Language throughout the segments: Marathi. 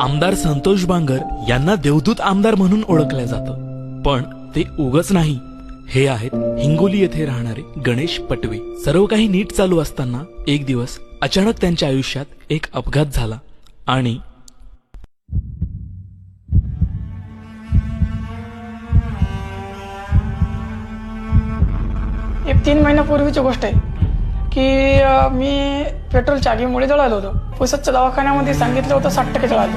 आमदार संतोष बांगर यांना देवदूत आमदार म्हणून ओळखलं जातं. पण ते उगच नाही. हे आहेत हिंगोली येथे राहणारे गणेश पटवे. सर्व काही नीट चालू असताना एक दिवस अचानक त्यांच्या आयुष्यात एक अपघात झाला आणि एक तीन महिन्यापूर्वीची गोष्ट आहे. की मी पेट्रोलच्या आगीमुळे जळालो होतो. पुसदच्या दवाखान्यामध्ये सांगितलं होतं साठ टक्के जळालो.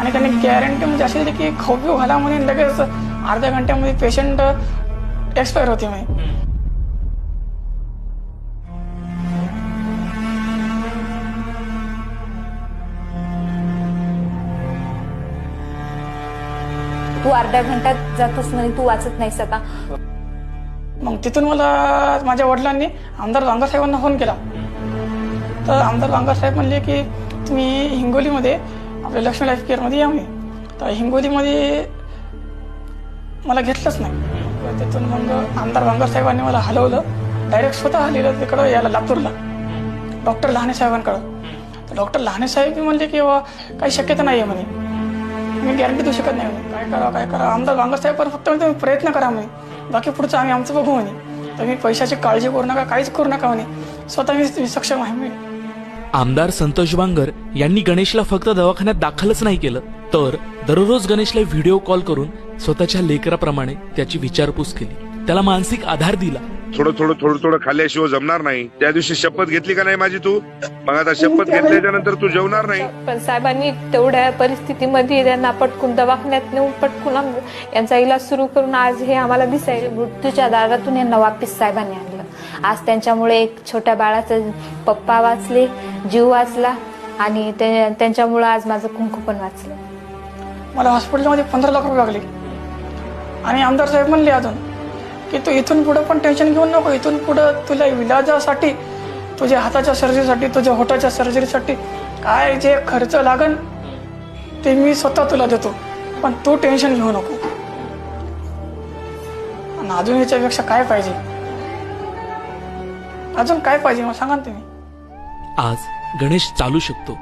आणि त्यांनी गॅरंटी म्हणजे अशी दिली की खाऊ घाला म्हणे लगेच अर्ध्या घंट्यामध्ये पेशंट एक्सपायर होते मी तू अर्ध्या घंट्यात जातोस नाही तू वाचत नाहीस आता. मग तिथून मला माझ्या वडिलांनी आमदार बांगर साहेबांना फोन केला. तर आमदार बांगर साहेब म्हणले की तुम्ही हिंगोलीमध्ये आपल्या लक्ष्मी लाईफ केअरमध्ये या म्हणे. तर हिंगोलीमध्ये मला घेतलंच नाही. तिथून मग आमदार बांगर साहेबांनी मला हलवलं. डायरेक्ट स्वतः हलवलं तिकडं याला लातूरला. डॉक्टर लहाने साहेबांकडं. तर डॉक्टर लहाने साहेब म्हणले की काही शक्यता नाही आहे म्हणे. मी गॅरंटी देऊ शकत नाही. काय करा काय करा. आमदार बांगसाहेब पण फक्त तुम्ही प्रयत्न करा म्हणे. बाकी पुढचं आम्ही आमचं बघू म्हणे. तुम्ही पैशाची काळजी करू नका काहीच करू नका म्हणे. स्वतः मी सक्षम आहे मी आमदार संतोष बांगर यांनी गणेशला फक्त दवाखान्यात दाखलच नाही केलं तर दररोज गणेशला व्हिडिओ कॉल करून स्वतःच्या लेकराप्रमाणे त्याची विचारपूस केली. त्याला मानसिक आधार दिला. थोडं थोडं थोडं थोडं खाल्ल्याशिवाय जमणार नाही. त्या दिवशी शपथ घेतली का नाही माझी तू? मग आता शपथ घेतल्याच्या नंतर तू जेवणार नाही. पण साहेबांनी तेवढ्या परिस्थितीमध्ये त्यांना पटकून दवाखान्यात नेऊन पटकून यांचा इलाज सुरू करून आज हे आम्हाला दिसायला मृत्यूच्या दारातून यांना वापिस साहेबांनी आणलं. आज त्यांच्यामुळे एक छोट्या बाळाचं पप्पा वाचले जीव वाचला आणि ते- त्यांच्यामुळे आज माझं कुंकू पण वाचलं. मला हॉस्पिटलमध्ये पंधरा लाख रुपये लागले. आणि आमदार साहेब म्हणले अजून की तू इथून पुढं पण टेन्शन घेऊ नको. इथून पुढं तुझ्या इलाजासाठी तुझ्या हाताच्या सर्जरीसाठी तुझ्या होटाच्या सर्जरीसाठी काय जे खर्च लागन ते मी स्वतः तुला देतो. पण तू टेन्शन घेऊ नको. आणि अजून याच्यापेक्षा काय पाहिजे? अजून काय पाहिजे मग सांगा ना तुम्ही. आज गणेश चालू शकतो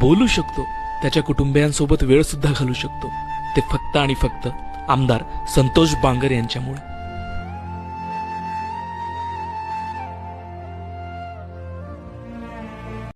बोलू शकतो त्याच्या कुटुंबियांसोबत वेळ सुद्धा घालू शकतो. ते फक्त आणि फक्त आमदार संतोष बांगर यांच्यामुळे.